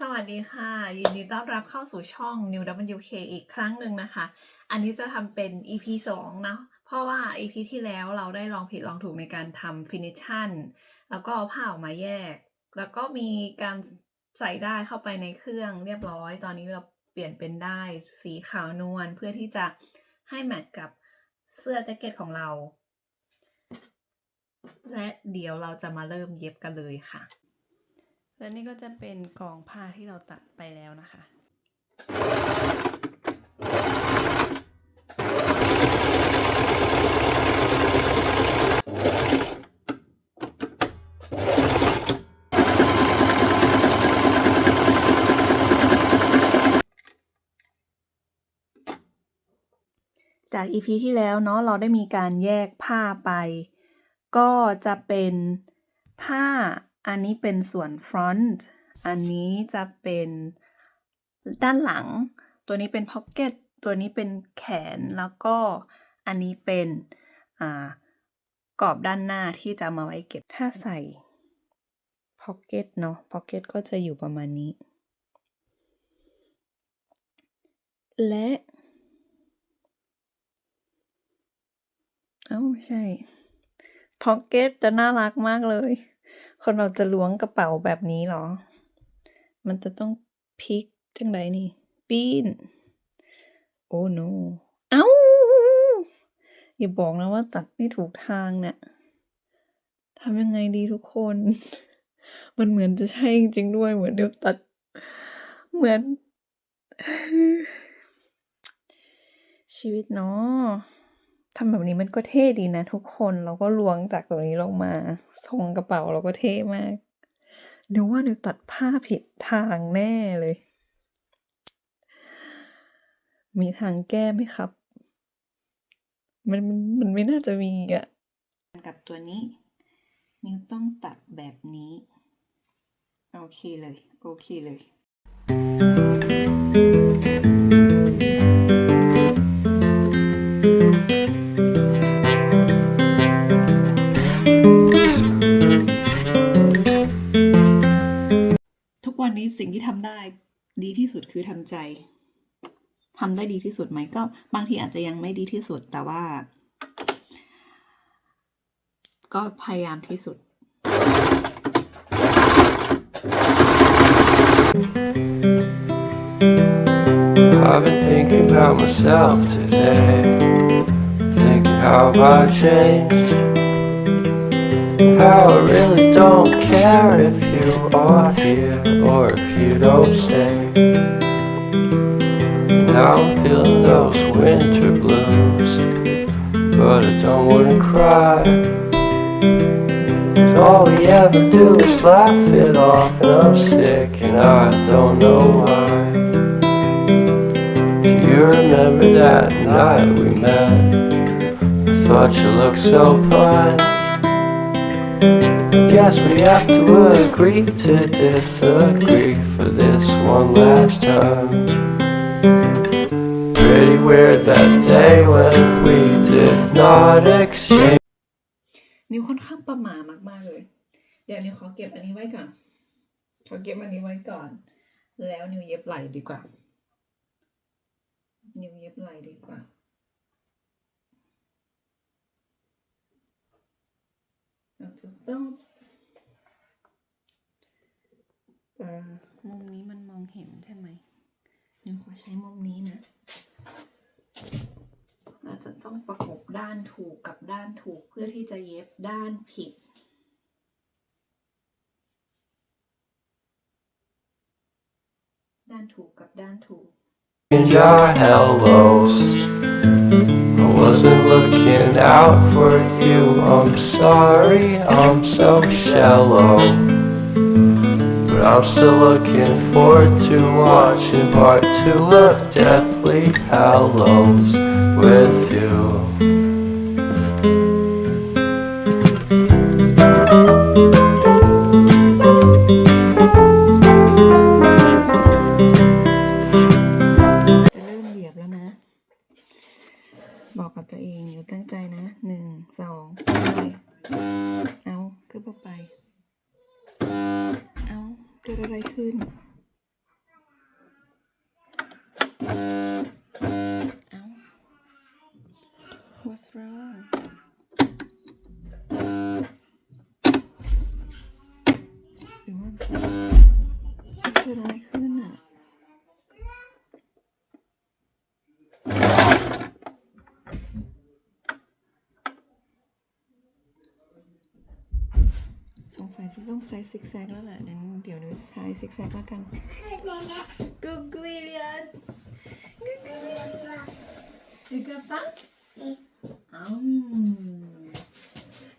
สวัสดีค่ะ ยินดีต้อนรับเข้าสู่ช่อง New WK อีกครั้งหนึ่งนะคะ อันนี้จะทำเป็น EP 2นะเพราะว่า EP ที่แล้วเราได้ลองผิดลองถูกในการทำ Finition แล้วก็เอาผ้าออกมาแยก แล้วก็มีการใส่ได้เข้าไปในเครื่องเรียบร้อย ตอนนี้เราเปลี่ยนเป็นได้สีขาวนวลเพื่อที่จะให้แมทกับเสื้อแจ็คเก็ตของเรา และเดี๋ยวเราจะมาเริ่มเย็บกันเลยค่ะ และนี่ก็จะเป็นกองผ้าที่เราตัดไปแล้วนะคะจาก EP ที่แล้วเนาะเราได้มีการแยกผ้าไป ก็จะเป็นผ้า อันนี้เป็นส่วน front อันนี้จะเป็นด้านหลัง ตัวนี้เป็น pocket ตัวนี้เป็นแขนแล้วก็อันนี้เป็นกรอบด้านหน้าที่จะมาไว้เก็บ ถ้าใส่ pocket เนาะ pocket ก็จะอยู่ประมาณนี้ และเอ้าไม่ใช่พ็อกเก็ตจะน่ารักมากเลย คนเราจะล้วงกระเป๋าแบบนี้เหรอ มันจะต้องพลิกจังไดนี่ ปีน โอ้ no เอ้า อย่าบอกนะว่าตัดไม่ถูกทางเนี่ยทำยังไงดีทุกคน มันเหมือนจะใช่จริงด้วย เหมือนเดี๋ยวตัด เหมือน ชีวิตเนาะำแบบนี้มันก็เท่ดีนะทุกคนเราก็ล้วงจากตรงนี้ลงมาทรงกระเป๋าเราก็เท่มากนึกว่านิวตัดผ้าผิดทางแน่เลย มีทางแก้ไหมครับ มันมันมันไม่น่าจะมีอะกับตัวนี้ นิวต้องตัดแบบนี้ โอเคเลย โอเคเลย สิ่งที่ทำได้ดีที่สุดคือทำใจทำได้ดีที่สุดไหมก็บางทีอาจจะยังไม่ดีที่สุดแต่ว่า ก็พยายามที่สุด I've been thinking about myself today. Thinking how I changed. How I really don't care if you are here or if you don't stay. Now I'm feeling those winter blues. But I don't wanna cry. all we ever do is laugh it off, and I'm sick and I don't know why. Do you remember that night we met? I thought you looked so fine. Guess we have to agree to disagree for this one last time. Pretty weird that day when we did not exchange. นิ้วค่อนข้างประหม่ามากๆเลย เดี๋ยวนิ้วขอเก็บอันนี้ไว้ก่อน ขอเก็บอันนี้ไว้ก่อน แล้วนิ้วเย็บไหล่ดีกว่า นิ้วเย็บไหล่ดีกว่าจะต้องเอ่อ มุมนี้มันมองเห็นใช่ไหมนิวขอใช้มุมนี้นะ เราจะต้องประกบด้านถูกกับด้านถูกเพื่อที่จะเย็บด้านผิด ด้านถูกกับด้านถูก our hellos. I wasn't looking out for you. I'm sorry, I'm so shallow. But I'm still looking forward to watching part two of Deathly Hallows with you. จะเริ่มเหยียบแล้วนะ บอกกับตัวเองอยู่ตั้งใจนะ หนึ่ง สองไป เอาขึ้นไป เกิดอะไรขึ้น What's wrong? ต้องใช้ซิกแซกแล้วแหละเดี๋ยวเดี๋ยวหนูใช้ซิกแซกแล้วกันกูกูวิเลียนกูกูวิเลียนดูกระปังอ้าว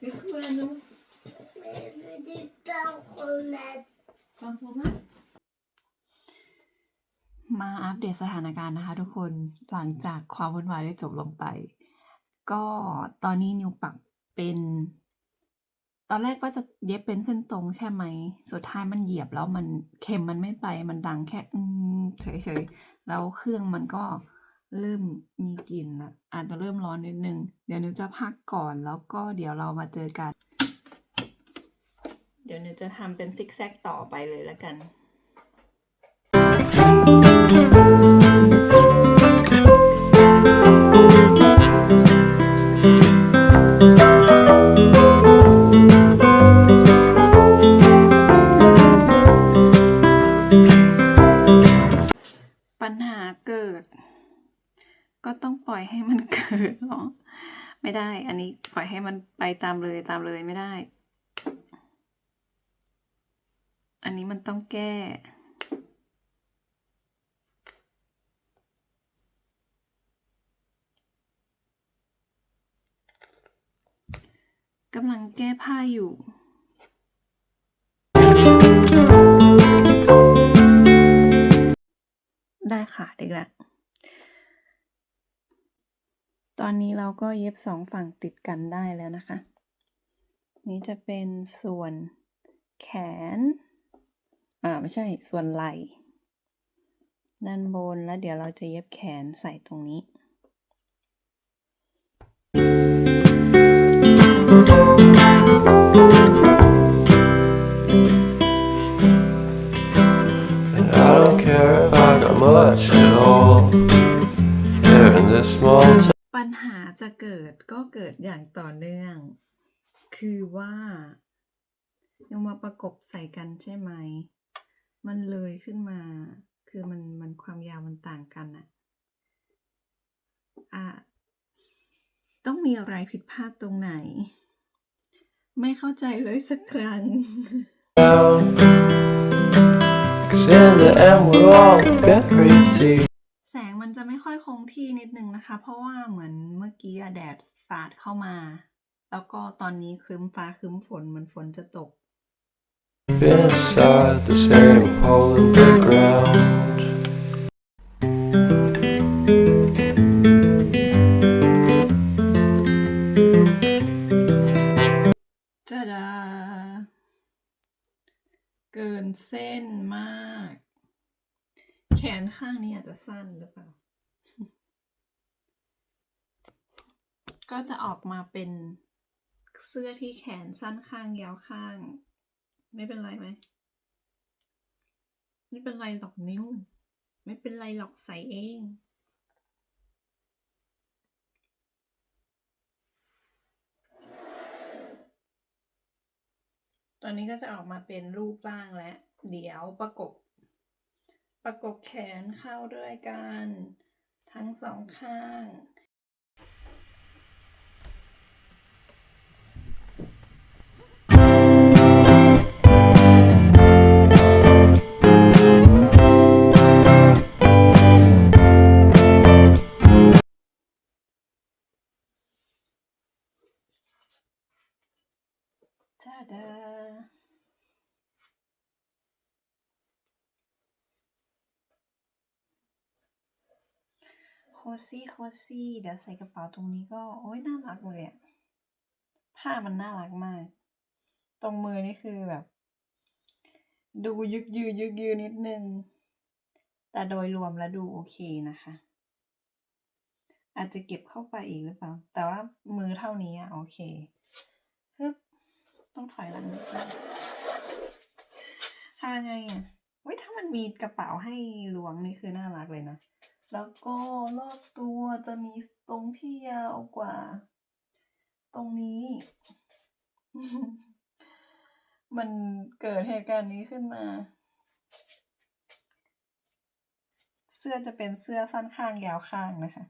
ดูกูอันนู้ du pain fromage. ฟังผมนมาอัปเดตสถานการณ์นะคะทุกคนหลังจากความวุ่นวายได้จบลงไป ก็ตอนนี้นิวปักเป็น ตอนแรกก็จะเย็บเป็นเส้นตรงใช่ไหม สุดท้ายมันเหยียบแล้วมันเข็มมันไม่ไป มันดังแค่อืมเฉยๆ แล้วเครื่องมันก็เริ่มมีกลิ่นละอาจจะเริ่มร้อนนิดนึง เดี๋ยวนิวจะพักก่อนแล้วก็เดี๋ยวเรามาเจอกัน เดี๋ยวนิวจะทำเป็นซิกแซกต่อไปเลยแล้วกัน กิด ก็ต้องปล่อยให้มันเกิดหรอ ไม่ได้ อันนี้ปล่อยให้มันไปตามเลยตามเลยไม่ได้ อันนี้มันต้องแก้ กำลังแก้ผ้าอยู่ ได้ค่ะเด็กละตอนนี้เราก็เย็บสองฝั่งติดกันได้แล้วนะคะ นี่จะเป็นส่วนแขน อ่าไม่ใช่ส่วนไหล่ด้านบนแล้วเดี๋ยวเราจะเย็บแขนใส่ตรงนี้ much at all. Here in this small town. ปัญหาจะเกิดก็เกิดอย่างต่อเนื่อง คือว่ายังมาประกบใส่กันใช่ไหม มันเลยขึ้นมา คือมันมันความยาวมันต่างกันอะอะต้องมีอะไรผิดพลาดตรงไหน ไม่เข้าใจเลยสักครั้ง Cause in the end we're all buried deep. แสงมันจะไม่ค่อยคงที่นิดนึงนะคะ เพราะว่าเหมือนเมื่อกี้อะแดดสาดเข้ามา แล้วก็ตอนนี้ครึ้มฟ้าครึ้มฝนเหมือนฝนจะตก Inside the same hole in the ground. เส้นมาก แขนข้างนี้อาจจะสั้นหรือเปล่า ก็จะออกมาเป็นเสื้อที่แขนสั้นข้างยาวข้าง ไม่เป็นไรไหมไม่เป็นไรหรอกนิ้ว ไม่เป็นไรหรอกใส่เอง ตอนนี้ก็จะออกมาเป็นรูปร่างและ เดี๋ยวประกบ ประกบแขนเข้าด้วยกัน ทั้งสองข้างชาดา โค ซี่โคซี่เดี๋ยวใส่กระเป๋าตรงนี้ก็ โอ้ยน่ารักเลยอะผ้ามันน่ารักมาก ตรงมือนี่คือแบบ ดูยึกยือยึกยือนิดนึง แต่โดยรวมแล้วดูโอเคนะคะ อาจจะเก็บเข้าไปอีกหรือเปล่า แต่ว่ามือเท่านี้อะโอเคฮึบต้องถอยหลังนิดนึงทำยังไงอะเว้ยถ้ามันมีกระเป๋าให้ล้วงนี่คือน่ารักเลยนะ แล้วก็รอบตัวจะมีตรงที่ยาวกว่า ตรงนี้ มันเกิดเหตุการณ์นี้ขึ้นมา เสื้อจะเป็นเสื้อสั้นข้างยาวข้างนะคะ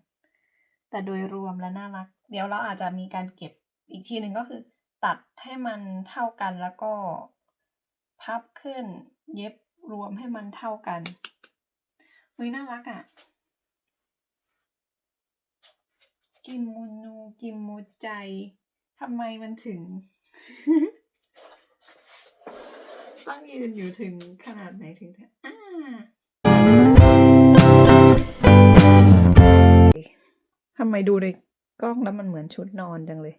แต่โดยรวมแล้วน่ารัก เดี๋ยวเราอาจจะมีการเก็บอีกทีหนึ่งก็คือ ตัดให้มันเท่ากันแล้วก็พับขึ้นเย็บรวมให้มันเท่ากันอุ้ยน่ารักอะ่ะ กิมมูนูกิมมูใจทำไมมันถึง ต้องยืนอยู่ถึงขนาดไหนถึงจะอ่าทำไมดูในกล้องแล้วมันเหมือนชุดนอนจังเลย